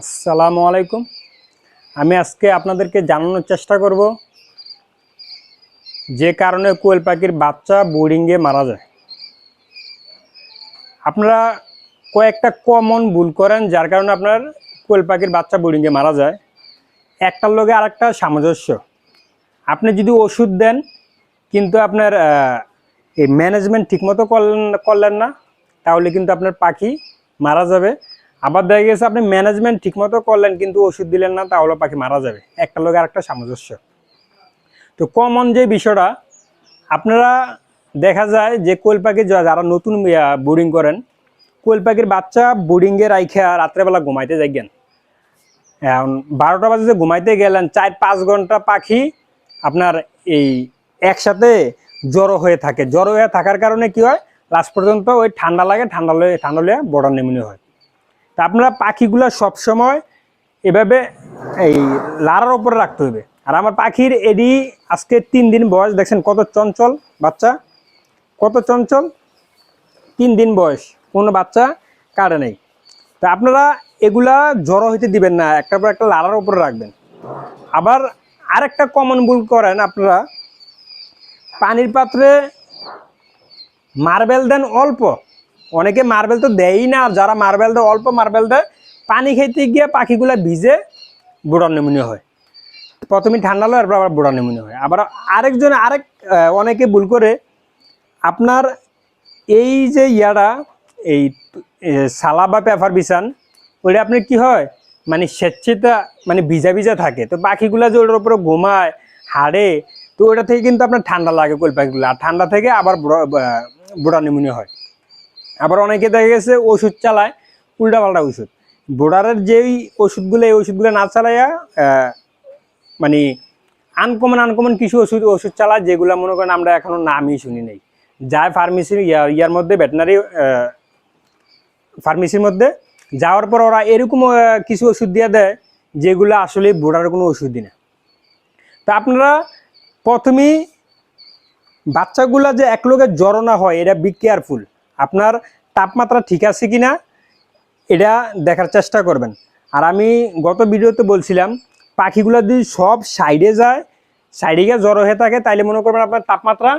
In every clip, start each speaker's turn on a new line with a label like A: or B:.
A: আসসালামু আলাইকুম। আমি আজকে আপনাদেরকে জানানোর চেষ্টা করব যে কারণে কোয়েল পাখির বাচ্চা বোর্ডিংয়ে মারা যায়। আপনারা কয়েকটা কমন ভুল করেন, যার কারণে আপনার কোয়েল পাখির বাচ্চা বোর্ডিংয়ে মারা যায়। একটার লগে আরেকটা সামঞ্জস্য। আপনি যদি ওষুধ দেন, কিন্তু আপনার এই ম্যানেজমেন্ট ঠিকমতো করলেন করলেন না, তাহলে কিন্তু আপনার পাখি মারা যাবে। আবার দেখা গেছে আপনি ম্যানেজমেন্ট ঠিকমতো করলেন, কিন্তু ওষুধ দিলেন না, তাহলে পাখি মারা যাবে। একটা লোক আর একটা সামঞ্জস্য। তো কমন যে বিষয়টা, আপনারা দেখা যায় যে কোয়েল পাখি যারা নতুন বোর্ডিং করেন, কোয়েল পাখির বাচ্চা বোর্ডিংয়ে রাইখা রাত্রেবেলা ঘুমাইতে যাইগেন এখন বারোটা বাজে ঘুমাইতে গেলেন, চার পাঁচ ঘণ্টা পাখি আপনার এই একসাথে জড়ো হয়ে থাকে। জড়ো হয়ে থাকার কারণে কি হয়? লাস্ট পর্যন্ত ওই ঠান্ডা লাগে, ঠান্ডা ঠান্ডা লয়ে বড় নেমনি হয়। তা আপনারা পাখিগুলো সবসময় এভাবে এই লাড়ার ওপরে রাখতে হবে। আর আমার পাখির এডি আজকে তিন দিন বয়স, দেখছেন কত চঞ্চল বাচ্চা, কত চঞ্চল? তিন দিন বয়স, কোনো বাচ্চা কাটে নেই। তা আপনারা এগুলা জড়ো হইতে দিবেন না, একটা পর একটা লাড়ার ওপরে রাখবেন। আবার আরেকটা কমন ভুল করেন আপনারা, পানির পাত্রে মার্বেল দেন অল্প অনেকে মার্বেল তো দেয়ই না, যারা মার্বেল দেয়, অল্প মার্বেল দেয়, পানি খেতে গিয়ে পাখিগুলো ভিজে বুড়া নিউমোনিয়া হয়। প্রথমে ঠান্ডা লয় আবার বুড়া নিউমোনিয়া হয়। আবার আরেকজন, আরেক অনেকে ভুল করে, আপনার এই যে ইয়াটা, এই সালা বা পেপার বিছান, ওইটা আপনার কি হয়? মানে স্বেচ্ছিতা মানে ভিজা ভিজা থাকে। তো পাখিগুলা যে ওটার উপরে ঘুমায়, হাড়ে, তো ওটা থেকে কিন্তু আপনার ঠান্ডা লাগে কোল পাখিগুলো। আর ঠান্ডা থেকে আবার বুড়া- বুড়া নিউমোনিয়া হয়। আবার অনেকে দেখা গেছে ওষুধ চালায়, উল্টাপাল্টা ওষুধ। বোর্ডারের যেই ওষুধগুলো, এই ওষুধগুলো না চালাইয়া মানে আনকমন আনকমন কিছু ওষুধ ওষুধ চালায়, যেগুলো মনে করেন আমরা এখনও নামই শুনি নেই। যায় ফার্মেসির ইয়ার ইয়ার মধ্যে ভেটেনারি ফার্মেসির মধ্যে যাওয়ার পর ওরা এরকম কিছু ওষুধ দিয়ে দেয়, যেগুলো আসলে বোর্ডারের কোনো ওষুধই না। তা আপনারা প্রথমেই বাচ্চাগুলা যে এক লোকে জ্বর না হয়, এটা বি কেয়ারফুল আপনার তাপমাত্রা ঠিক আছে কি না এটা দেখার চেষ্টা করবেন। আর আমি গত ভিডিওতে বলছিলাম, পাখিগুলো যদি সব সাইডে যায়, সাইডে গিয়ে জ্বর হয়ে থাকে, তাইলে মনে করবেন আপনার তাপমাত্রা,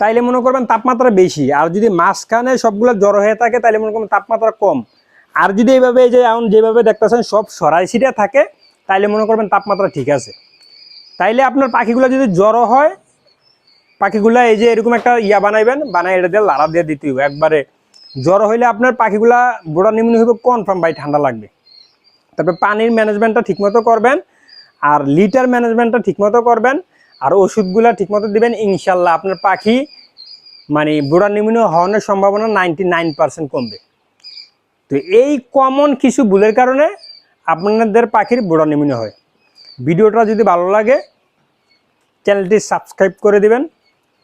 A: তাইলে মনে করবেন তাপমাত্রা বেশি। আর যদি মাঝখানে সবগুলো জ্বর হয়ে থাকে, তাইলে মনে করবেন তাপমাত্রা কম। আর যদি এইভাবে এই যে এখন যেভাবে দেখতেছেন, সব সরাই ছিটে থাকে, তাইলে মনে করবেন তাপমাত্রা ঠিক আছে। তাইলে আপনার পাখিগুলো যদি জ্বর হয় পাখিগুলা এই যে এরকম একটা ইয়া বানাইবেন, বানাই এটা দিয়ে লাড়া দিয়ে দিতে হবে একবারে জ্বর হইলে আপনার পাখিগুলা বুড়া নিম্নি হইবে কনফার্ম ভাই, ঠান্ডা লাগবে। তারপরে পানির ম্যানেজমেন্টটা ঠিকমতো করবেন, আর লিটার ম্যানেজমেন্টটা ঠিকমতো করবেন, আর ওষুধগুলা ঠিকমতো দিবেন, ইনশাল্লাহ আপনার পাখি মানে বুড়া নিউমোনিয়া হওয়ার সম্ভাবনা নাইনটি নাইন পার্সেন্ট কমবে। তো এই কমন কিছু ভুলের কারণে আপনাদের পাখির বুড়া নিউমোনিয়া হয়। ভিডিওটা যদি ভালো লাগে, চ্যানেলটি সাবস্ক্রাইব করে দিবেন।